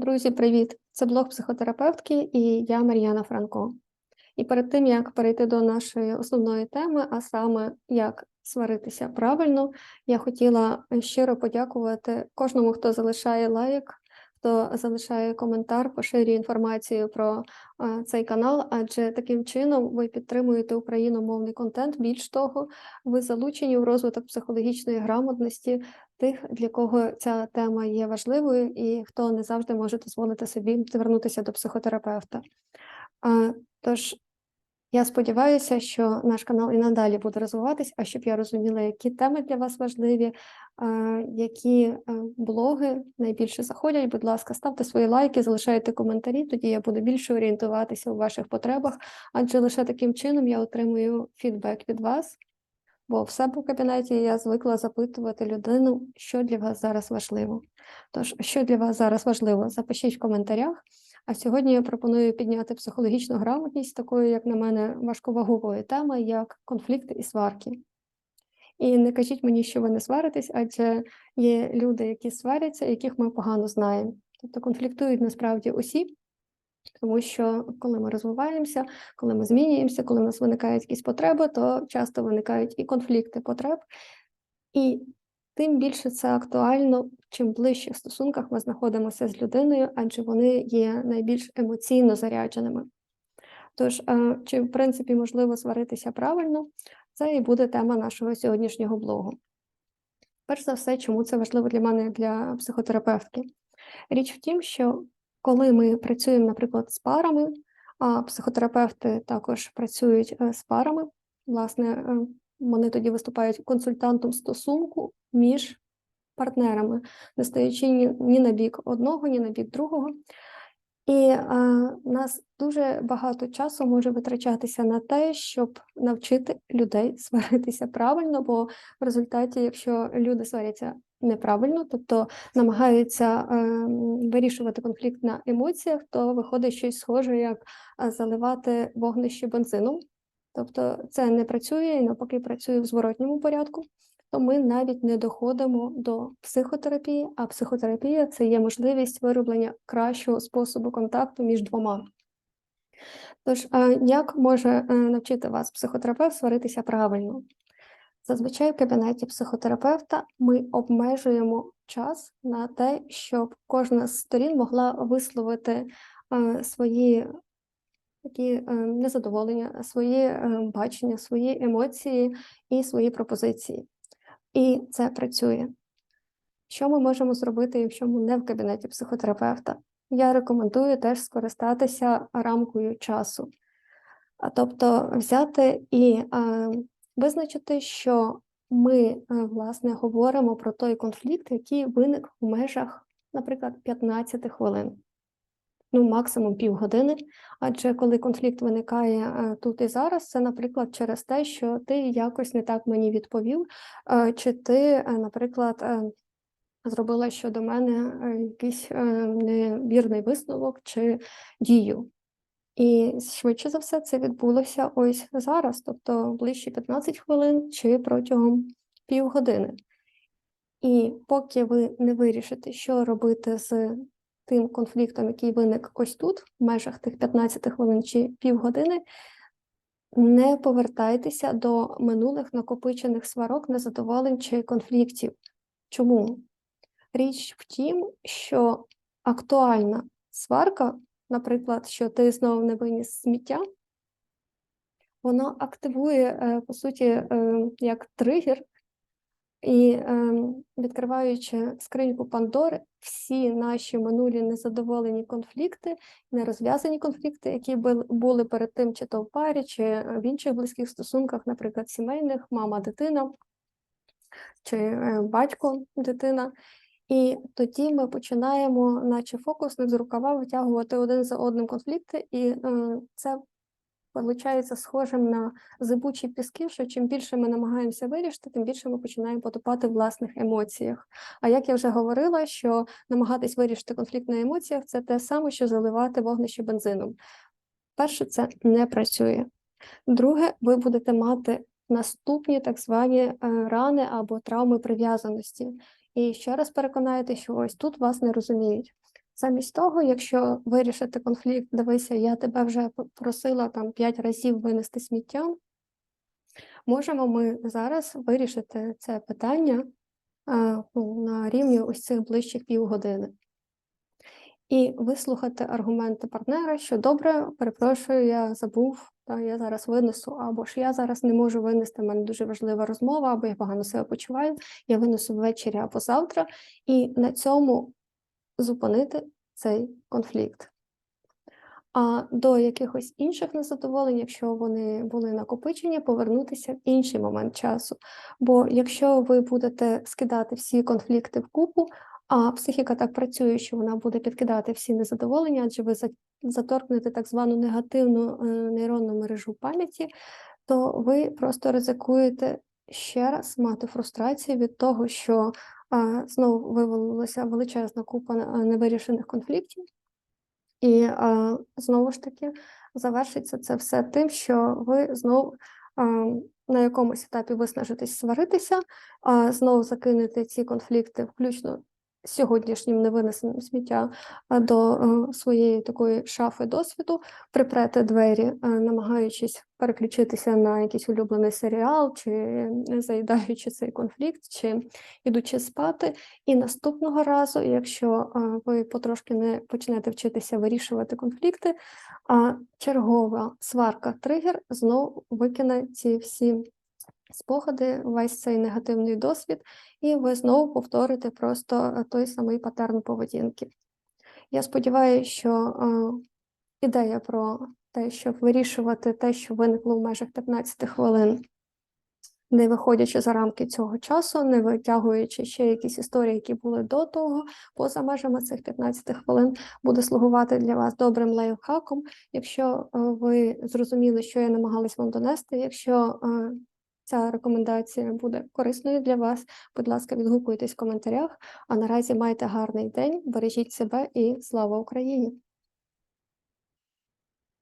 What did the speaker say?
Друзі, привіт! Це блог психотерапевтки і я Мар'яна Франко. І перед тим як перейти до нашої основної теми, а саме як сваритися правильно, я хотіла щиро подякувати кожному, хто залишає лайк, хто залишає коментар, поширює інформацію про цей канал, адже таким чином ви підтримуєте україномовний контент. Більш того, ви залучені в розвиток психологічної грамотності тих, для кого ця тема є важливою, і хто не завжди може дозволити собі звернутися до психотерапевта. Тож я сподіваюся, що наш канал і надалі буде розвиватись, а щоб я розуміла, які теми для вас важливі, які блоги найбільше заходять. Будь ласка, ставте свої лайки, залишайте коментарі, тоді я буду більше орієнтуватися у ваших потребах, адже лише таким чином я отримую фідбек від вас. Бо в себе в кабінеті я звикла запитувати людину, що для вас зараз важливо. Тож, що для вас зараз важливо, запишіть в коментарях. А сьогодні я пропоную підняти психологічну грамотність такої, як на мене, важковагової теми, як конфлікти і сварки. І не кажіть мені, що ви не сваритесь, адже є люди, які сваряться, яких ми погано знаємо. Тобто конфліктують насправді усі, тому що коли ми розвиваємося, коли ми змінюємося, коли в нас виникають якісь потреби, то часто виникають і конфлікти потреб. І тим більше це актуально, чим ближче в стосунках ми знаходимося з людиною, адже вони є найбільш емоційно зарядженими. Тож, чи в принципі можливо сваритися правильно, це і буде тема нашого сьогоднішнього блогу. Перш за все, чому це важливо для мене для психотерапевтки? Річ в тім, що коли ми працюємо, наприклад, з парами, а психотерапевти також працюють е, з парами, власне, е, вони тоді виступають консультантом стосунку між партнерами, не стаючи ні, ні на бік одного, ні на бік другого. І а, нас дуже багато часу може витрачатися на те, щоб навчити людей сваритися правильно, бо в результаті, якщо люди сваряться неправильно, тобто намагаються е, вирішувати конфлікт на емоціях, то виходить щось схоже, як заливати вогнище бензином. Тобто це не працює і навпаки працює в зворотньому порядку, то ми навіть не доходимо до психотерапії, а психотерапія це є можливість вироблення кращого способу контакту між двома. Тож, як може е, навчити вас психотерапевт сваритися правильно? Зазвичай в кабінеті психотерапевта ми обмежуємо час на те, щоб кожна з сторін могла висловити е, свої такі е, незадоволення, свої е, бачення, свої емоції і свої пропозиції. І це працює. Що ми можемо зробити, якщо ми не в кабінеті психотерапевта? Я рекомендую теж скористатися рамкою часу. Тобто взяти і е, визначити, що ми, е, власне, говоримо про той конфлікт, який виник в межах, наприклад, 15 хвилин ну максимум півгодини. Адже коли конфлікт виникає е, тут і зараз, це, наприклад, через те, що ти якось не так мені відповів, е, чи ти, е, наприклад, зробила щодо мене якийсь невірний висновок чи дію. І швидше за все це відбулося ось зараз, тобто ближче 15 хвилин чи протягом півгодини. І поки ви не вирішите, що робити з тим конфліктом, який виник ось тут, в межах тих 15 хвилин чи півгодини, не повертайтеся до минулих накопичених сварок, незадоволень чи конфліктів. Чому? Річ в тім, що актуальна сварка, наприклад, що ти знову не виніс сміття, воно активує, е, по суті, е, як тригер і е, відкриваючи скриньку Пандори, всі наші минулі незадоволені конфлікти, нерозв'язані конфлікти, які були перед тим, чи то в парі, чи в інших близьких стосунках, наприклад, сімейних, мама, дитина чи е, батько, дитина. І тоді ми починаємо, наче фокусник з рукава, витягувати один за одним конфлікти, і е, це виходить схожим на зибучі піски, що чим більше ми намагаємося вирішити, тим більше ми починаємо потопати в власних емоціях. А як я вже говорила, що намагатись вирішити конфлікт на емоціях це те саме, що заливати вогнище бензином. Перше, це не працює. Друге, ви будете мати наступні так звані е, рани або травми прив'язаності. І ще раз переконаєте, що ось тут вас не розуміють. Замість того, якщо вирішити конфлікт, дивися, я тебе вже просила там 5 разів винести сміття. Можемо ми зараз вирішити це питання ну, на рівні ось цих ближчих півгодини. І вислухати аргументи партнера, що добре, перепрошую, я забув, та я зараз винесу, або ж я зараз не можу винести, в мене дуже важлива розмова, або я погано себе почуваю, я винесу ввечері або завтра, і на цьому зупинити цей конфлікт. А до якихось інших незадоволень, якщо вони були накопичені, повернутися в інший момент часу. Бо якщо ви будете скидати всі конфлікти в купу, а психіка так працює, що вона буде підкидати всі незадоволення, адже ви заторкнете так звану негативну е, нейронну мережу пам'яті, то ви просто ризикуєте ще раз мати фрустрацію від того, що а, знову вивалилася величезна купа е, невирішених конфліктів. І а, знову ж таки завершиться це все тим, що ви знову на якомусь етапі виснажитесь сваритися, знову закинете ці конфлікти, включно сьогоднішнім невинесеним сміття до е, своєї такої шафи досвіду, припрете двері, е, намагаючись переключитися на якийсь улюблений серіал, чи заїдаючи цей конфлікт, чи ідучи спати. І наступного разу, якщо ви потрошки не почнете вчитися вирішувати конфлікти, а чергова сварка тригер знову викине ці всі спогади, весь цей негативний досвід, і ви знову повторите просто е, той самий патерн поведінки. Я сподіваюся, що е, ідея про те, щоб вирішувати те, що виникло в межах 15 хвилин, не виходячи за рамки цього часу, не витягуючи ще якісь історії, які були до того, поза межами цих 15 хвилин, буде слугувати для вас добрим лайфхаком. Якщо е, ви зрозуміли, що я намагалась вам донести, якщо ця рекомендація буде корисною для вас, будь ласка, відгукуйтесь в коментарях. А наразі майте гарний день, бережіть себе і слава Україні!